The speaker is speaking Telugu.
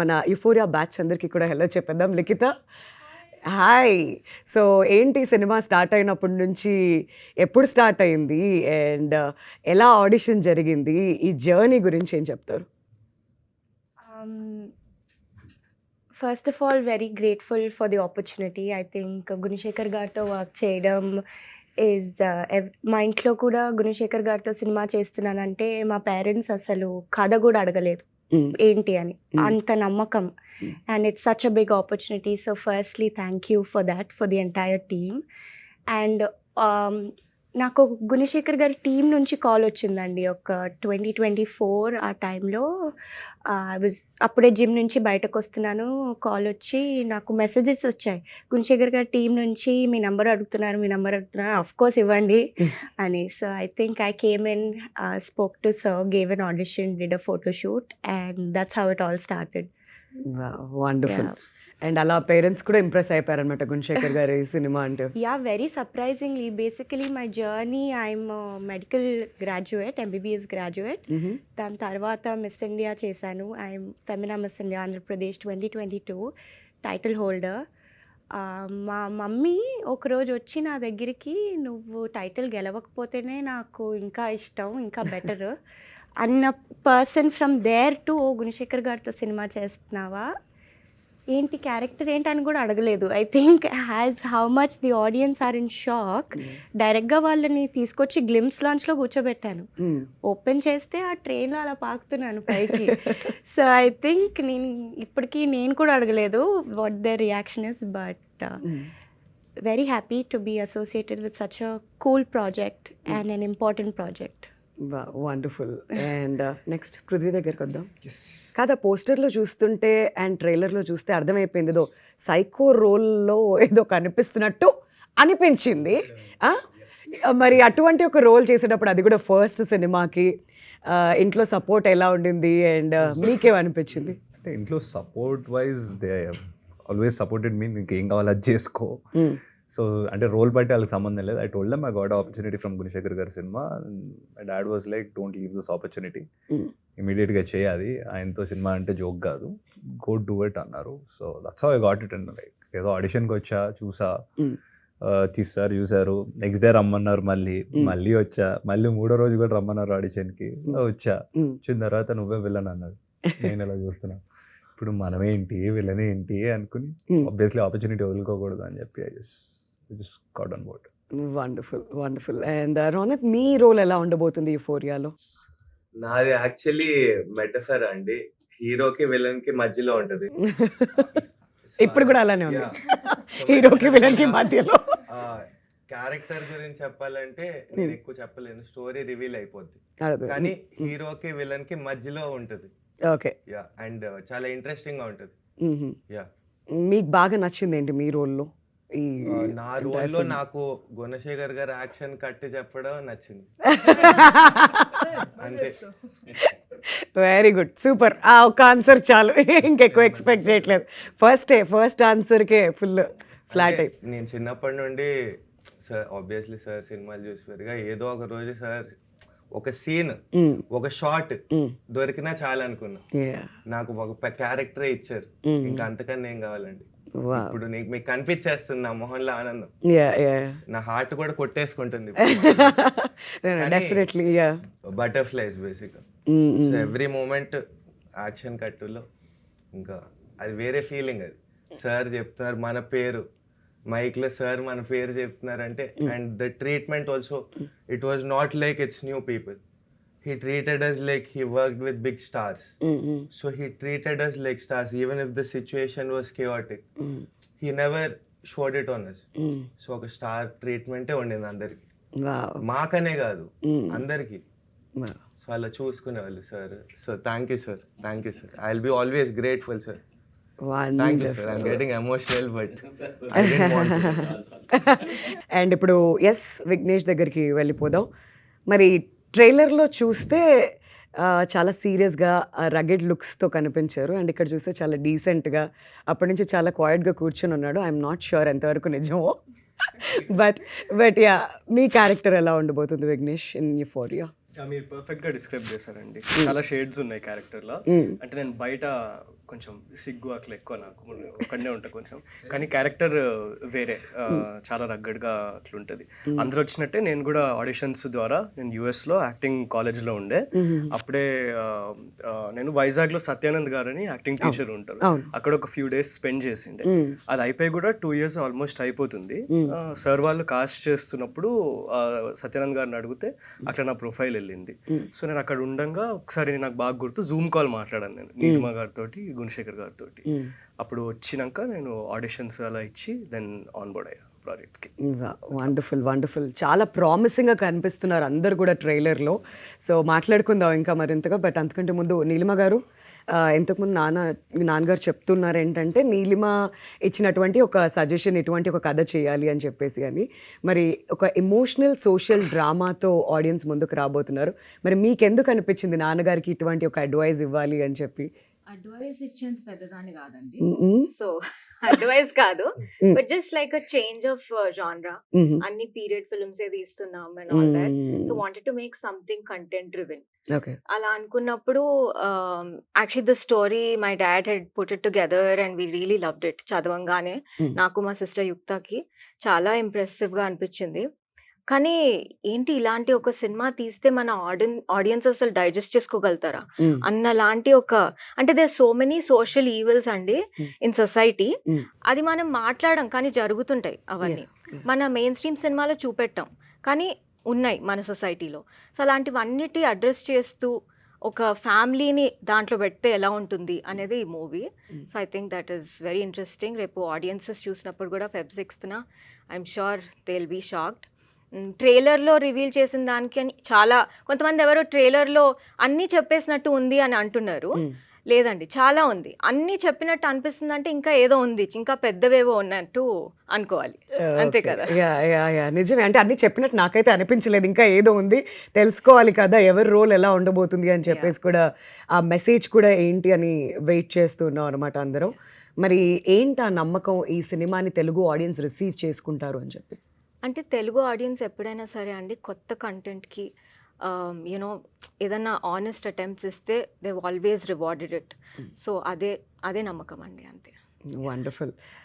మన యుఫోరియా బ్యాచ్ అందరికీ కూడా హెల్లో చెప్పేద్దాం. లిఖిత. హాయ్ సో ఏంటి సినిమా స్టార్ట్ అయినప్పటి నుంచి ఎప్పుడు స్టార్ట్ అయింది? అండ్ uh, ఎలా ఆడిషన్ జరిగింది? ఈ జర్నీ గురించి ఏం చెప్తారు? First of all very grateful for the opportunity I think Gunasekhar గారితో వర్క్ చేయడం ఈజ్ uh, మా ఇంట్లో కూడా గుణశేఖర్ గారితో సినిమా చేస్తున్నానంటే మా పేరెంట్స్ అసలు కథ కూడా అడగలేదు. ఏంటి అని. Mm. అంత నమ్మకం. Mm. And it's such a big opportunity so firstly thank you for that for the entire team and నాకు గుణశేఖర్ గారి టీం నుంచి కాల్ వచ్చిందండి. ఒక ట్వంటీ ట్వంటీ ఫోర్ ఆ టైంలో వాజ్ అప్పుడే జిమ్ నుంచి బయటకు వస్తున్నాను కాల్ వచ్చి నాకు మెసేజెస్ వచ్చాయి. గుణశేఖర్ గారి టీం నుంచి మీ నెంబర్ అడుగుతున్నారు మీ నెంబర్ అడుగుతున్నారు అఫ్ కోర్స్ ఇవ్వండి. అని. So I think I came in spoke to sir gave an audition did a photo shoot and that's how it all started wonderful and అలా పేరెంట్స్ కూడా ఇంప్రెస్ అయిపోయారనమాట గుణశేఖర్ గారి సినిమా అంటే surprisingly. Basically, my journey, I'm a medical graduate, MBBS graduate. మ్మ్. దాని తర్వాత మిస్ ఇండియా చేశాను I'm Femina Miss India Andhra Pradesh twenty twenty two title holder మా మమ్మీ ఒకరోజు వచ్చి నా దగ్గరికి నువ్వు టైటిల్ గెలవకపోతేనే నాకు ఇంకా ఇష్టం ఇంకా బెటర్ అన్న పర్సన్ ఫ్రమ్ దేర్ టు ఓ గుణశేఖర్ గారితో సినిమా చేస్తున్నావా ఏంటి క్యారెక్టర్ ఏంటని కూడా అడగలేదు. I think has how much the audience are in shock డైరెక్ట్గా వాళ్ళని తీసుకొచ్చి గ్లిమ్స్ లాంచ్లో కూర్చోబెట్టాను. ఓపెన్ చేస్తే ఆ ట్రైన్లో అలా పాకుతున్నాను పైకి. సో ఐ థింక్ నేను ఇప్పటికీ నేను కూడా అడగలేదు what the reaction is but. Very happy to be associated with such a cool project and an important project wonderful and next uh, Prithvi దగ్గరికి వద్దాం. కాదా పోస్టర్లో చూస్తుంటే అండ్ ట్రైలర్లో చూస్తే అర్థమైపోయింది. ఏదో సైకో రోల్లో ఏదో కనిపిస్తున్నట్టు అనిపించింది? మరి అటువంటి ఒక రోల్ చేసేటప్పుడు అది కూడా ఫస్ట్ సినిమాకి ఇంట్లో సపోర్ట్ ఎలా ఉండింది? అండ్ మీకేమనిపించింది? అంటే ఇంట్లో support wise they always supported me నీకు ఏం కావాలి అది చేసుకో. మ్మ్. సో అంటే రోల్ బట్టి వాళ్ళకి సంబంధం లేదు. I told them I got opportunity from Gunasekhar గారి cinema. My dad was like don't leave this opportunity. ఇమీడియట్గా చేయాలి. ఆయనతో సినిమా అంటే జోక్ కాదు. గో డూ ఇట్ అన్నారు. So that's how I got it and like ఏదో ఆడిషన్కి వచ్చా చూసా. తీస్తారు చూసారు. నెక్స్ట్ డే రమ్మన్నారు మళ్ళీ. మళ్ళీ వచ్చా. మళ్ళీ మూడో రోజు కూడా రమ్మన్నారు ఆడిషన్కి. వచ్చా. వచ్చిన తర్వాత నువ్వే విలన్ అన్నాడు. నేను ఎలా చూస్తున్నా. ఇప్పుడు మనమేంటి? ఏంటి? అనుకుని. ఆబ్వియస్లీ ఆపర్చునిటీ వదులుకోకూడదు అని చెప్పి I just just caught on board wonderful wonderful and Ronak me role ఎలా ఉండబోతుంది ఈ ఫోరియాలో నాది యాక్చువల్లీ మెటఫర్ అండి. హీరోకి విలన్కి మధ్యలో ఉంటది. ఇప్పుడు కూడా అలానే ఉంది. హీరోకి విలన్కి మధ్యలో. క్యారెక్టర్ గురించి చెప్పాలంటే నేను ఎక్కువ చెప్పలేను. స్టోరీ రివీల్ అయిపోద్ది. కానీ హీరోకి విలన్కి మధ్యలో ఉంటది. ఓకే. యా అండ్ చాలా ఇంట్రెస్టింగ్గా ఉంటది. మ్మ్. Yeah. మీకు బాగా నచ్చింది ఏంటి మీ రోల్లో ఈ నా రోల్లో? నాకు గుణశేఖర్ గారు యాక్షన్ కట్టి చెప్పడం నచ్చింది. అంతే. వెరీ గుడ్ సూపర్ ఆ ఒక్క ఆన్సర్ చాలు. ఇంకెక్కువ ఎక్స్పెక్ట్ చేయట్లేదు. ఫస్ట్ ఫస్ట్ ఆన్సర్కే ఫుల్ ఫ్లాట్ అయి నేను చిన్నప్పటి నుండి సార్ ఆబ్వియస్లీ సార్ సినిమాలు చూసి పెరిగా ఏదో ఒక రోజు సార్ ఒక సీన్ ఒక షార్ట్ దొరికినా చాలా అనుకున్నా yeah, నాకు ఒక క్యారెక్టరే ఇచ్చారు. ఇంకా అంతకన్నా ఏం కావాలండి. ఇప్పుడు నీకు మీకు కనిపించేస్తుంది నా మొహంలో ఆనందం. నా హార్ట్ కూడా కొట్టేసుకుంటుంది definitely butterflies basic every moment action కట్టులో ఇంకా అది వేరే ఫీలింగ్ అది. సార్ చెప్తున్నారు మన పేరు. మైక్లో సార్ మన పేరు చెప్తున్నారంటే Mm. And the treatment also it was not like it's new people he treated us like he work with big stars mm, so he treated us like stars even if the situation was chaotic he never showed it on so ఒక స్టార్ ట్రీట్మెంటే ఉండింది అందరికి. మాకనే కాదు అందరికి. సో అలా చూసుకునేవాళ్ళు sir so thank you sir thank you sir I will be always grateful sir and ఇప్పుడు ఎస్ విఘ్నేష్ దగ్గరికి వెళ్ళిపోదాం. మరి ట్రైలర్లో చూస్తే చాలా సీరియస్గా రగెడ్ లుక్స్తో కనిపించారు. అండ్ ఇక్కడ చూస్తే చాలా డీసెంట్గా అప్పటి నుంచి చాలా క్వైట్గా కూర్చొని ఉన్నాడు. ఐఎమ్ నాట్ షూర్ ఎంతవరకు నిజమో. బట్ బట్ యా మీ క్యారెక్టర్ ఎలా ఉండబోతుంది విఘ్నేష్ ఇన్ యూఫోరియా ఆ, మీరు పర్ఫెక్ట్గా డిస్క్రైబ్ చేశారండి. చాలా షేడ్స్ ఉన్నాయి క్యారెక్టర్లో అంటే నేను బయట కొంచెం సిగ్గు అట్లా ఎక్కువ నాకు. ఒక్కడనే ఉంటా కొంచెం. కానీ క్యారెక్టర్ వేరే. చాలా రగ్గడ్గా అట్లా ఉంటుంది అందరూ వచ్చినట్టే నేను కూడా ఆడిషన్స్ ద్వారా నేను యూఎస్లో యాక్టింగ్ కాలేజ్లో ఉండే. అప్పుడే నేను వైజాగ్లో సత్యానంద్ గారని యాక్టింగ్ టీచర్ ఉంటారు. అక్కడ ఒక ఫ్యూ డేస్ స్పెండ్ చేసిండే. అది అయిపోయి కూడా టూ ఇయర్స్ ఆల్మోస్ట్ అయిపోతుంది. సార్ వాళ్ళు కాస్ట్ చేస్తున్నప్పుడు సత్యానంద్ గారిని అడిగితే అట్లా నా ప్రొఫైల్ వెళ్ళింది. సో నేను అక్కడ ఉండగా ఒకసారి నాకు బాగా గుర్తు జూమ్ కాల్ మాట్లాడాను నేను. నీలిమా గారితో గుణశేఖర్ గారితో. అప్పుడు వచ్చినాక నేను ఆడిషన్స్ అలా ఇచ్చి దెన్ ఆన్ బోర్డ్ అయ్యా ప్రాజెక్ట్కి. Wonderful wonderful. చాలా ప్రామిసింగ్గా కనిపిస్తున్నారు అందరు కూడా ట్రైలర్లో. సో మాట్లాడుకుందాం ఇంకా మరింతగా బట్ అంతకంటే ముందు నీలిమ గారు ఇంతకుముందు నాన్న మీ నాన్నగారు చెప్తున్నారు ఏంటంటే నీలిమ ఇచ్చినటువంటి ఒక సజెషన్ ఇటువంటి ఒక కథ చేయాలి అని చెప్పేసి అని. మరి ఒక ఎమోషనల్ సోషల్ డ్రామాతో ఆడియన్స్ ముందుకు రాబోతున్నారు. మరి మీకెందుకు అనిపించింది నాన్నగారికి ఇటువంటి ఒక అడ్వైజ్ ఇవ్వాలి అని చెప్పి? అడ్వైస్ ఇచ్చేంత పెద్దదాన్ని కాదండి. సో అడ్వైస్ కాదు. But just like a change of genre. అన్ని పీరియడ్ ఫిల్మ్స్ ఏ తీస్తున్నాం and all that so. Wanted to make something content driven అలా అనుకున్నప్పుడు actually the story my dad head put it together and we really loved it చదవంగానే. నాకు మా సిస్టర్ యుక్తకి చాలా impressive గా అనిపించింది కానీ ఏంటి ఇలాంటి ఒక సినిమా తీస్తే మన ఆడియన్ ఆడియన్స్ అసలు డైజెస్ట్ చేసుకోగలుగుతారా. అన్న లాంటి ఒక అంటే they so many social evils అండి. In society. అది మనం మాట్లాడం కానీ జరుగుతుంటాయి అవన్నీ. మన మెయిన్ స్ట్రీమ్ సినిమాలో చూపెట్టాం కానీ ఉన్నాయి మన సొసైటీలో సో అలాంటివన్నిటి అడ్రస్ చేస్తూ ఒక ఫ్యామిలీని దాంట్లో పెడితే ఎలా ఉంటుంది అనేది ఈ movie. So I think that is very interesting రేపు ఆడియన్సెస్ చూసినప్పుడు కూడా Feb సిక్స్త్న I'm sure they will be shocked ట్రైలర్లో రివీల్ చేసిన దానికి అని చాలా కొంతమంది ఎవరో ట్రైలర్లో అన్నీ చెప్పేసినట్టు ఉంది అని అంటున్నారు. లేదండి చాలా ఉంది. అన్నీ చెప్పినట్టు అనిపిస్తుంది అంటే ఇంకా ఏదో ఉంది ఇంకా పెద్దవేవో ఉన్నట్టు అనుకోవాలి. అంతే. కదా. యా యా యా నిజమే. అంటే అన్ని చెప్పినట్టు నాకైతే అనిపించలేదు. ఇంకా ఏదో ఉంది తెలుసుకోవాలి కదా ఎవరి రోల్ ఎలా ఉండబోతుంది అని చెప్పేసి కూడా ఆ మెసేజ్ కూడా ఏంటి అని వెయిట్ చేస్తున్నాం అనమాట అందరం. మరి ఏంటి ఆ నమ్మకం ఈ సినిమాని తెలుగు ఆడియన్స్ రిసీవ్ చేసుకుంటారు అని చెప్పి? అంటే తెలుగు ఆడియన్స్ ఎప్పుడైనా సరే అండి కొత్త కంటెంట్కి యూనో ఏదన్నా ఆనెస్ట్ అటెంప్ట్స్ ఇస్తే they always rewarded it. So అదే అదే నమ్మకం అండి అంతే. వండర్ఫుల్